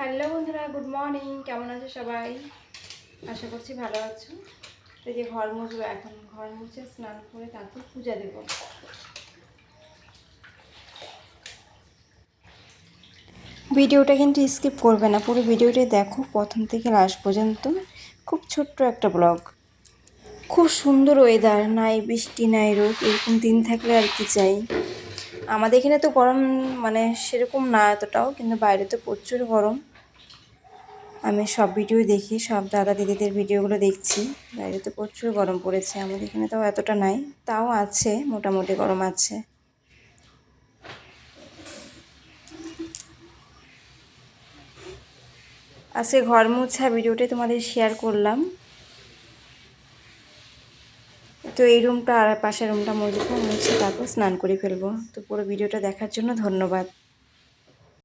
Hello বন্ধুরা, good morning. কেমন আছো সবাই? আশা করছি ভালো আছো। তো যে ঘর মুছবো, এখন ঘর মুছে স্নান করে তারপর পূজা দেব। ভিডিওটা কিন্তু স্কিপ করবে না, পুরো ভিডিওটা দেখো প্রথম থেকে লাস্ট পর্যন্ত। খুব ছোট্ট একটা ব্লগ। খুব সুন্দর ওয়েদার নাই বৃষ্টি, নাই রোদ, এরকম দিন থাকলে আর কি চাই। আমাদের এখানে তো গরম মানে সেরকম না এতটাও, কিন্তু বাইরে তো প্রচুর গরম। আমি সব ভিডিও দেখি, সব দাদা দিদিদের ভিডিওগুলো দেখছি। বাইরে তো প্রচুর গরম পড়েছে, আমাদের এখানে তাও এতটা নাই, তাও আছে, মোটামুটি গরম আছে। আজকে ঘর মোছা ভিডিওটাই তোমাদের শেয়ার করলাম। তো এই রুমটা আর পাশের রুমটা মুছবো মুছে তারপর স্নান করে ফেলব। তো পুরো ভিডিওটা দেখার জন্য ধন্যবাদ।